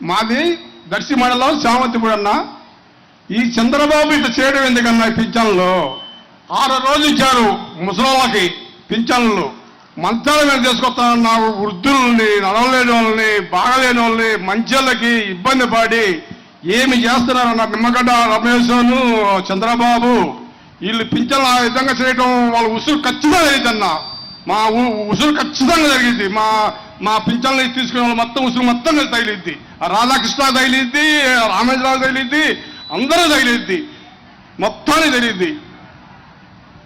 మాది దర్శి మండలం సామంతిపూడి అన్న. ఈ చంద్రబాబు ఇట్లా చేయడం ఎందుకన్నా ఈ పింఛన్లు? ఆరు రోజులు ఇచ్చారు ముసలోళ్ళకి పింఛన్లు. మంచాల మీద తీసుకొస్తానన్నారు వృద్ధుల్ని నడవలేని వాళ్ళని బాగలేని వాళ్ళని మంచోళ్ళకి ఇబ్బంది పడి ఏమి చేస్తున్నారన్న నిమ్మగడ్డ రమేశ్ను చంద్రబాబు వీళ్ళు పింఛన్లు ఆ విధంగా చేయడం వాళ్ళ ఉసురు ఖచ్చితంగా జరిగిందన్న. మా ఉసురు ఖచ్చితంగా జరిగింది. మా మా పింఛన్లు తీసుకునే వాళ్ళు మొత్తం ఉసురు మొత్తం తగిలిద్ది. రాధాకృష్ణ తగిలిద్ది రామేశ్వరరావు తగిలిద్ది అందరూ తగిలిద్ది. మొత్తానికి తగిలిద్ది.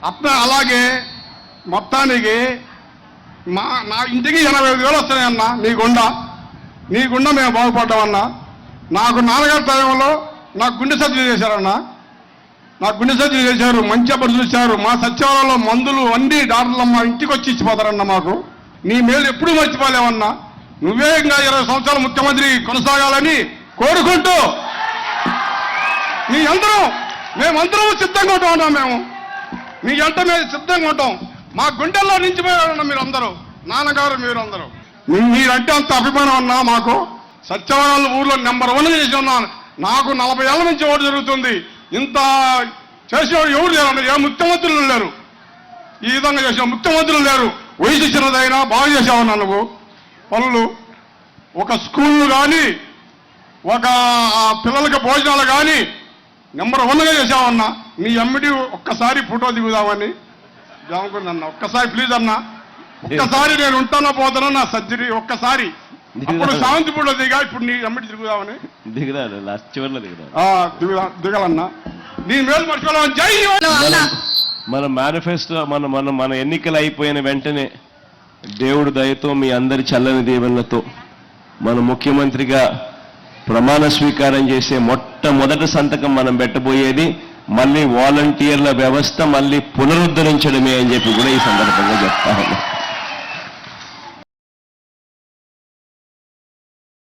అట్లా అలాగే మొత్తానికి మా నా ఇంటికి ఎనభై ఐదు వేలు వస్తున్నాయన్న నీ గుండా. నీ మేము బాగుపడ్డామన్నా నాకు నాన్నగారి టైంలో నాకు గుండె సర్జరీ చేశారన్నా నాకు గుండె సర్జరీ చేశారు మంచి అప్పుడు చూశారు. మా సచివాలయంలో మందులు అన్ని డాక్టర్లు మా ఇంటికి వచ్చి ఇచ్చిపోతారన్న మాకు. నీ మేలు ఎప్పుడూ మర్చిపోలేమన్నా. నువ్వే ఇంకా ఇరవై సంవత్సరాల ముఖ్యమంత్రి కొనసాగాలని కోరుకుంటూ మీ అందరం మేమందరం సిద్ధంగా ఉంటాం అన్నా మేము. మీ ఎంట మేము సిద్ధంగా ఉంటాం. మా గుండెల్లో నుంచి మీరందరూ. నాన్నగారు మీరు అందరూ మీరంటే అంత అభిమానం అన్నా మాకు. సత్యవరాల ఊర్లో నెంబర్ వన్ చేసి ఉన్నాను నాకు నలభై ఏళ్ళ నుంచి ఓటు జరుగుతుంది. ఇంత చేసేవాడు ఎవరు లేరు ఏ ముఖ్యమంత్రులు లేరు? ఈ విధంగా చేసిన ముఖ్యమంత్రులు లేరు. వయసు చిన్నదైనా బాగా చేసావన్నా నువ్వు పనులు ఒక స్కూల్ కానీ ఒక పిల్లలకి భోజనాలు కానీ నెంబర్ వన్గా చేసావన్నా నీ అమ్మిడి ఒక్కసారి ఫోటో దిగుదామని. అనుకుందన్న ఒక్కసారి ప్లీజ్ అన్న. ఒక్కసారి నేను ఉంటానో పోతానో నా సర్జరీ ఒక్కసారి. అప్పుడు శాంతిపూడిలో దిగా ఇప్పుడు నీ అమ్మిడి తిరుగుదామని. దిగుదాడు లాస్ట్ చివరిలో ఆ, దిగుదా దిగాలన్నా. నీ మేలు మర్చిపోవాలని జై అన్న. మన మేనిఫెస్టో మన మన మన ఎన్నికలు అయిపోయిన వెంటనే దేవుడు దయతో మీ అందరి చల్లని దీవెనలతో మన ముఖ్యమంత్రిగా ప్రమాణ స్వీకారం చేసే మొట్టమొదటి సంతకం మనం పెట్టబోయేది మళ్ళీ వాలంటీర్ల వ్యవస్థ మళ్ళీ పునరుద్ధరించడమే అని చెప్పి కూడా ఈ సందర్భంగా చెప్తా ఉన్నాం.